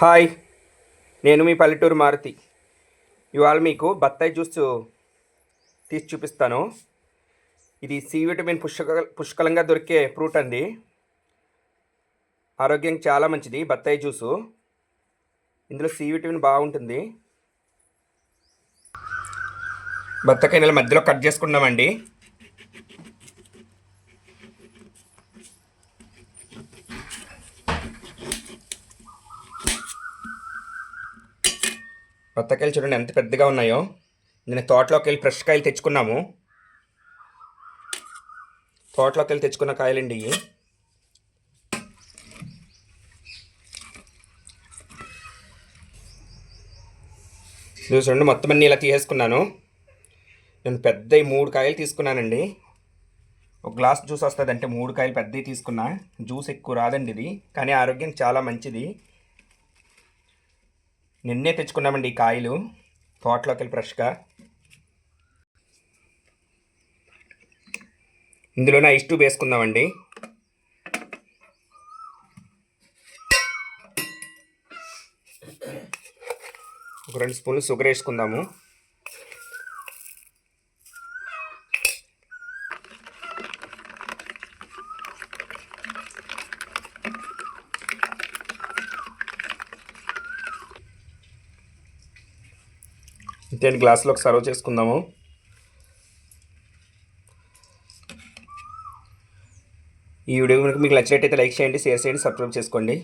Hi నేను మీ పల్లెటూరు మారుతి. ఇవాళ మీకు బత్తాయి జ్యూస్ తీసి చూపిస్తాను. ఇది సి విటమిన్ పుష్క పుష్కలంగా దొరికే ఫ్రూట్ అండి. ఆరోగ్యానికి చాలా మంచిది బత్తాయి జ్యూసు. ఇందులో సి విటమిన్ బాగుంటుంది. బత్తకాయ నెల మధ్యలో కట్ చేసుకున్నామండి బత్తకాయలు చూడండి ఎంత పెద్దగా ఉన్నాయో. నేను తోటలోకి వెళ్ళి ఫ్రెష్ కాయలు తెచ్చుకున్నాము. తోటలోకి వెళ్ళి తెచ్చుకున్న కాయలండి ఇవి. చూడండి మొత్తం అన్ని ఇలా తీసేసుకున్నాను. నేను పెద్ద మూడు కాయలు తీసుకున్నానండి. ఒక గ్లాస్ జ్యూస్ వస్తుంది అంటే మూడు కాయలు పెద్దవి తీసుకున్నా. జ్యూస్ ఎక్కువ రాదండి ఇది కానీ ఆరోగ్యం చాలా మంచిది. నిన్నే తెచ్చుకున్నామండి ఈ కాయలు. తోటలోకి వెళ్ళి ఫ్రెష్గా. ఇందులోనే ఐస్ ట్యూబ్ వేసుకుందామండి. ఒక రెండు స్పూన్లు షుగర్ వేసుకుందాము. ఇంతే గ్లాసులోకి సర్వ్ చేసుకుందాము. ఈ వీడియో కనుక మీకు నచ్చినట్టయితే లైక్ చేయండి షేర్ చేయండి సబ్స్క్రైబ్ చేసుకోండి.